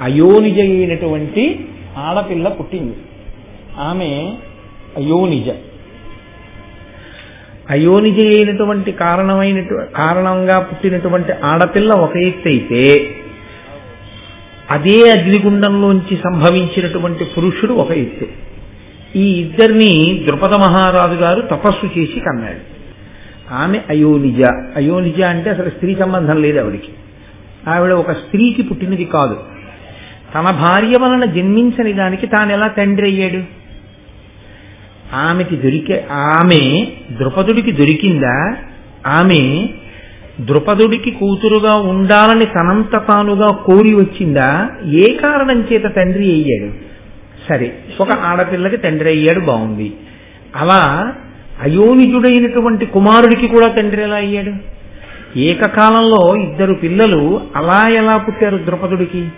అయోనిజ అయినటువంటి ఆడపిల్ల పుట్టింది. ఆమె అయోనిజ. అయోనిజ అయినటువంటి కారణమైన కారణంగా పుట్టినటువంటి ఆడపిల్ల ఒక ఎత్తు అయితే అదే అగ్నిగుండంలోంచి సంభవించినటువంటి పురుషుడు ఒక ఎత్తు. ఈ ఇద్దరిని ద్రుపద మహారాజు గారు తపస్సు చేసి కన్నాడు. ఆమె అయోనిజ. అయోనిజ అంటే అసలు స్త్రీ సంబంధం లేదు ఆవిడికి. ఆవిడ ఒక స్త్రీకి పుట్టినది కాదు. తన భార్య వలన జన్మించని దానికి తాను ఎలా తండ్రి అయ్యాడు? ఆమెకి దొరికే ఆమె ద్రుపదుడికి దొరికిందా? ఆమె ద్రుపదుడికి కూతురుగా ఉండాలని తనంత తానుగా కోరి వచ్చిందా? ఏ కారణం చేత తండ్రి అయ్యాడు? సరే ఒక ఆడపిల్లకి తండ్రి అయ్యాడు బాగుంది. అలా అయోనిజుడైనటువంటి కుమారుడికి కూడా తండ్రి ఎలా అయ్యాడు? ఏకకాలంలో ఇద్దరు పిల్లలు అలా ఎలా పుట్టారు ద్రుపదుడికి?